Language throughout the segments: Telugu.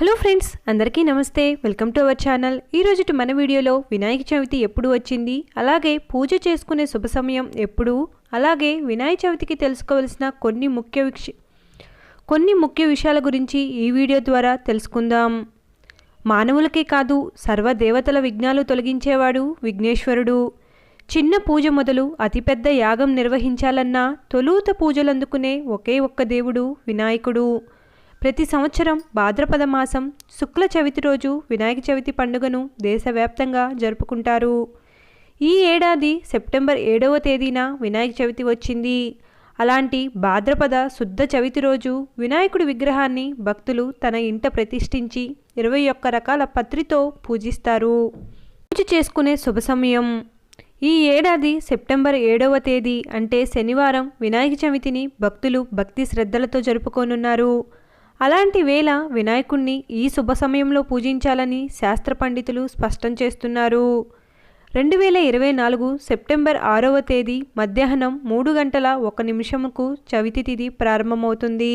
హలో ఫ్రెండ్స్ అందరికీ నమస్తే. Welcome to our channel. ఈరోజు మన వీడియోలో వినాయక చవితి ఎప్పుడు వచ్చింది అలాగే పూజ చేసుకునే శుభ సమయం ఎప్పుడు అలాగే వినాయక చవితికి తెలుసుకోవలసిన కొన్ని ముఖ్య విష కొన్ని ముఖ్య విషయాల గురించి ఈ వీడియో ద్వారా తెలుసుకుందాం. మానవులకే కాదు సర్వదేవతల విఘ్నాలు తొలగించేవాడు విఘ్నేశ్వరుడు. చిన్న పూజ మొదలు అతిపెద్ద యాగం నిర్వహించాలన్నా తొలుత పూజలు అందుకునే ఒకే ఒక్క దేవుడు వినాయకుడు. ప్రతి సంవత్సరం భాద్రపద మాసం శుక్ల చవితి రోజు వినాయక చవితి పండుగను దేశవ్యాప్తంగా జరుపుకుంటారు. ఈ ఏడాది సెప్టెంబర్ ఏడవ తేదీన వినాయక చవితి వచ్చింది. అలాంటి భాద్రపద శుద్ధ చవితి రోజు వినాయకుడి విగ్రహాన్ని భక్తులు తన ఇంట ప్రతిష్ఠించి ఇరవై ఒక్క రకాల పత్రితో పూజిస్తారు. పూజ చేసుకునే శుభ సమయం. ఈ ఏడాది సెప్టెంబర్ ఏడవ తేదీ అంటే శనివారం వినాయక చవితిని భక్తులు భక్తి శ్రద్ధలతో జరుపుకోనున్నారు. అలాంటి వేళ వినాయకుణ్ణి ఈ శుభ సమయంలో పూజించాలని శాస్త్ర పండితులు స్పష్టం చేస్తున్నారు. రెండు వేల ఇరవై నాలుగు సెప్టెంబర్ ఆరవ తేదీ మధ్యాహ్నం మూడు గంటల ఒక నిమిషముకు చవితి తిథి ప్రారంభమవుతుంది.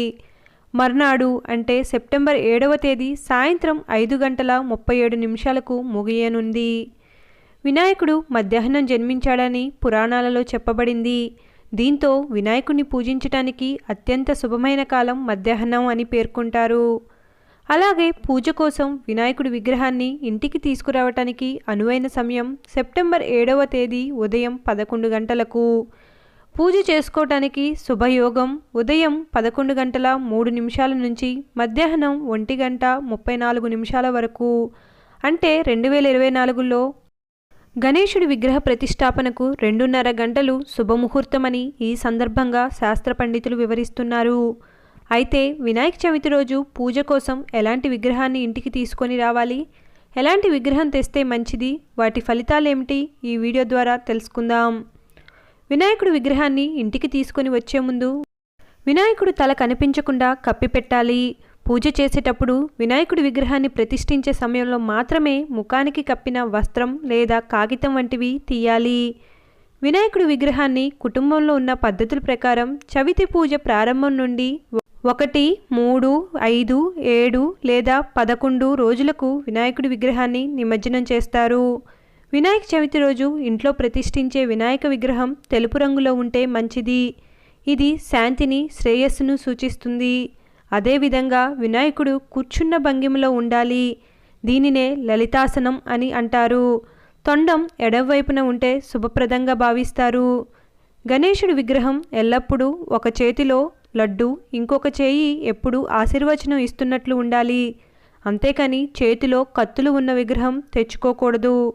మర్నాడు అంటే సెప్టెంబర్ ఏడవ తేదీ సాయంత్రం ఐదు గంటల ముప్పై ఏడు నిమిషాలకు ముగియనుంది. వినాయకుడు మధ్యాహ్నం జన్మించాడని పురాణాలలో చెప్పబడింది. దీంతో వినాయకుణ్ణి పూజించటానికి అత్యంత శుభమైన కాలం మధ్యాహ్నం అని పేర్కొంటారు. అలాగే పూజ కోసం వినాయకుడి విగ్రహాన్ని ఇంటికి తీసుకురావటానికి అనువైన సమయం సెప్టెంబర్ ఏడవ తేదీ ఉదయం పదకొండు గంటలకు. పూజ చేసుకోవటానికి శుభయోగం ఉదయం పదకొండు గంటల మూడు నిమిషాల నుంచి మధ్యాహ్నం ఒంటి గంట ముప్పై నాలుగు నిమిషాల వరకు. అంటే రెండు వేల ఇరవై నాలుగులో గణేశుడి విగ్రహ ప్రతిష్టాపనకు రెండున్నర గంటలు శుభముహూర్తమని ఈ సందర్భంగా శాస్త్ర పండితులు వివరిస్తున్నారు. అయితే వినాయక చవితి రోజు పూజ కోసం ఎలాంటి విగ్రహాన్ని ఇంటికి తీసుకొని రావాలి? ఎలాంటి విగ్రహం తెస్తే మంచిది? వాటి ఫలితాలు ఏమిటి ఈ వీడియో ద్వారా తెలుసుకుందాం. వినాయకుడి విగ్రహాన్ని ఇంటికి తీసుకొని వచ్చే ముందు వినాయకుడు తల కనిపించకుండా కప్పిపెట్టాలి. పూజ చేసేటప్పుడు వినాయకుడి విగ్రహాన్ని ప్రతిష్ఠించే సమయంలో మాత్రమే ముఖానికి కప్పిన వస్త్రం లేదా కాగితం వంటివి తీయాలి. వినాయకుడి విగ్రహాన్ని కుటుంబంలో ఉన్న పద్ధతుల ప్రకారం చవితి పూజ ప్రారంభం నుండి ఒకటి మూడు ఐదు ఏడు లేదా పదకొండు రోజులకు వినాయకుడి విగ్రహాన్ని నిమజ్జనం చేస్తారు. వినాయక చవితి రోజు ఇంట్లో ప్రతిష్ఠించే వినాయక విగ్రహం తెలుపు రంగులో ఉంటే మంచిది. ఇది శాంతిని శ్రేయస్సును సూచిస్తుంది. అదేవిధంగా వినాయకుడు కూర్చున్న భంగిమలో ఉండాలి. దీనినే లలితాసనం అని అంటారు. తొండం ఎడవైపున ఉంటే శుభప్రదంగా భావిస్తారు. గణేశుడి విగ్రహం ఎల్లప్పుడూ ఒక చేతిలో లడ్డు ఇంకొక చేయి ఎప్పుడు ఆశీర్వచనం ఇస్తున్నట్లు ఉండాలి. అంతేకాని చేతిలో కత్తులు ఉన్న విగ్రహం తెచ్చుకోకూడదు.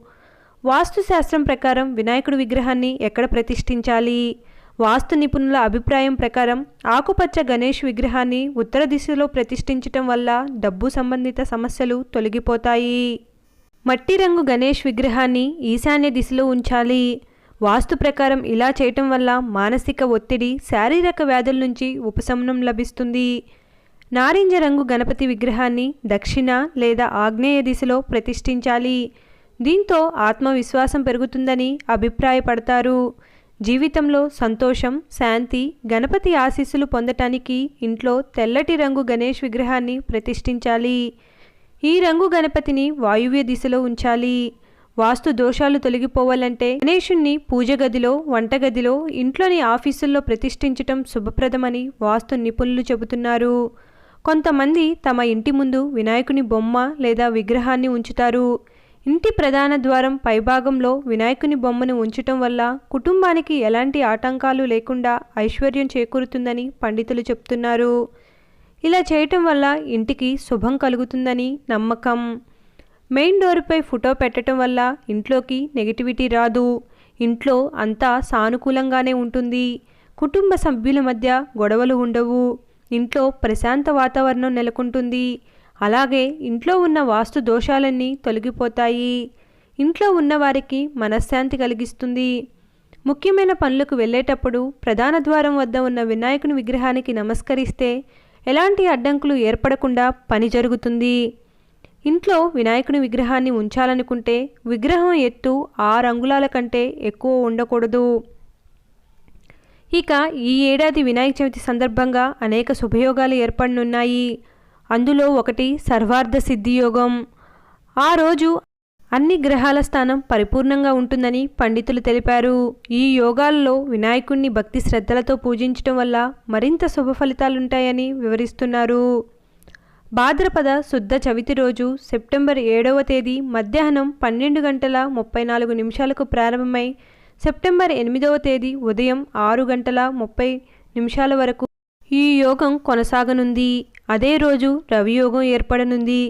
వాస్తుశాస్త్రం ప్రకారం వినాయకుడి విగ్రహాన్ని ఎక్కడ ప్రతిష్ఠించాలి? వాస్తు నిపుణుల అభిప్రాయం ప్రకారం ఆకుపచ్చ గణేష్ విగ్రహాన్ని ఉత్తర దిశలో ప్రతిష్ఠించటం వల్ల డబ్బు సంబంధిత సమస్యలు తొలగిపోతాయి. మట్టి రంగు గణేష్ విగ్రహాన్ని ఈశాన్య దిశలో ఉంచాలి. వాస్తు ప్రకారం ఇలా చేయటం వల్ల మానసిక ఒత్తిడి శారీరక వ్యాధుల నుంచి ఉపశమనం లభిస్తుంది. నారింజ రంగు గణపతి విగ్రహాన్ని దక్షిణ లేదా ఆగ్నేయ దిశలో ప్రతిష్ఠించాలి. దీంతో ఆత్మవిశ్వాసం పెరుగుతుందని అభిప్రాయపడతారు. జీవితంలో సంతోషం శాంతి గణపతి ఆశీస్సులు పొందటానికి ఇంట్లో తెల్లటి రంగు గణేష్ విగ్రహాన్ని ప్రతిష్ఠించాలి. ఈ రంగు గణపతిని వాయువ్య దిశలో ఉంచాలి. వాస్తు దోషాలు తొలగిపోవాలంటే గణేషుణ్ణి పూజ గదిలో వంటగదిలో ఇంట్లోని ఆఫీసుల్లో ప్రతిష్ఠించటం శుభప్రదమని వాస్తు నిపుణులు చెబుతున్నారు. కొంతమంది తమ ఇంటి ముందు వినాయకుని బొమ్మ లేదా విగ్రహాన్ని ఉంచుతారు. ఇంటి ప్రధాన ద్వారం పైభాగంలో వినాయకుని బొమ్మను ఉంచటం వల్ల కుటుంబానికి ఎలాంటి ఆటంకాలు లేకుండా ఐశ్వర్యం చేకూరుతుందని పండితులు చెప్తున్నారు. ఇలా చేయటం వల్ల ఇంటికి శుభం కలుగుతుందని నమ్మకం. మెయిన్ డోర్పై ఫోటో పెట్టడం వల్ల ఇంట్లోకి నెగిటివిటీ రాదు. ఇంట్లో అంతా సానుకూలంగానే ఉంటుంది. కుటుంబ సభ్యుల మధ్య గొడవలు ఉండవు. ఇంట్లో ప్రశాంత వాతావరణం నెలకొంటుంది. అలాగే ఇంట్లో ఉన్న వాస్తు దోషాలన్నీ తొలగిపోతాయి. ఇంట్లో ఉన్నవారికి మనశ్శాంతి కలిగిస్తుంది. ముఖ్యమైన పనులకు వెళ్ళేటప్పుడు ప్రధాన ద్వారం వద్ద ఉన్న వినాయకుని విగ్రహానికి నమస్కరిస్తే ఎలాంటి అడ్డంకులు ఏర్పడకుండా పని జరుగుతుంది. ఇంట్లో వినాయకుని విగ్రహాన్ని ఉంచాలనుకుంటే విగ్రహం ఎత్తు ఆరు అంగుళాల కంటే ఎక్కువ ఉండకూడదు. ఇక ఈ ఏడాది వినాయక చవితి సందర్భంగా అనేక శుభయోగాలు ఏర్పడనున్నాయి. అందులో ఒకటి సర్వార్థ సిద్ధి యోగం ఆ రోజు అన్ని గ్రహాల స్థానం పరిపూర్ణంగా ఉంటుందని పండితులు తెలిపారు. ఈ యోగాల్లో వినాయకుణ్ణి భక్తి శ్రద్ధలతో పూజించడం వల్ల మరింత శుభ ఫలితాలుంటాయని వివరిస్తున్నారు. భాద్రపద శుద్ధ చవితి రోజు సెప్టెంబర్ ఏడవ తేదీ మధ్యాహ్నం పన్నెండు గంటల ముప్పై నాలుగు నిమిషాలకు ప్రారంభమై సెప్టెంబర్ ఎనిమిదవ తేదీ ఉదయం ఆరు గంటల ముప్పై నిమిషాల వరకు ఈ యోగం కొనసాగనుంది. అదే రోజు రవియోగం ఏర్పడనుంది.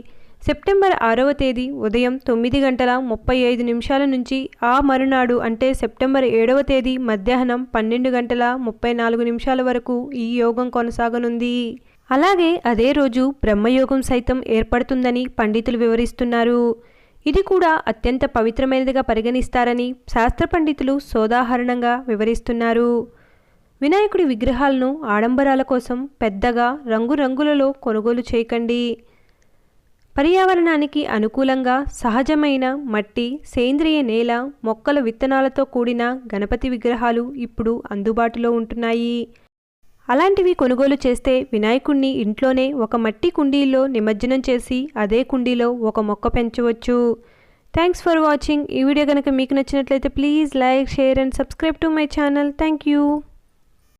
సెప్టెంబర్ ఆరవ తేదీ ఉదయం తొమ్మిది గంటల ముప్పై ఐదు నిమిషాల నుంచి ఆ మరునాడు అంటే సెప్టెంబర్ ఏడవ తేదీ మధ్యాహ్నం పన్నెండు గంటల ముప్పై నాలుగు నిమిషాల వరకు ఈ యోగం కొనసాగనుంది. అలాగే అదే రోజు బ్రహ్మయోగం సైతం ఏర్పడుతుందని పండితులు వివరిస్తున్నారు. ఇది కూడా అత్యంత పవిత్రమైనదిగా పరిగణిస్తారని శాస్త్ర పండితులు సోదాహరణంగా వివరిస్తున్నారు. వినాయకుడి విగ్రహాలను ఆడంబరాల కోసం పెద్దగా రంగురంగులలో కొనుగోలు చేయకండి. పర్యావరణానికి అనుకూలంగా సహజమైన మట్టి సేంద్రియ నేల మొక్కల విత్తనాలతో కూడిన గణపతి విగ్రహాలు ఇప్పుడు అందుబాటులో ఉంటున్నాయి. అలాంటివి కొనుగోలు చేస్తే వినాయకుణ్ణి ఇంట్లోనే ఒక మట్టి కుండీలో నిమజ్జనం చేసి అదే కుండీలో ఒక మొక్క పెంచవచ్చు. థ్యాంక్స్ ఫర్ వాచింగ్ ఈ వీడియో కనుక మీకు నచ్చినట్లయితే please like share and subscribe to my channel thank you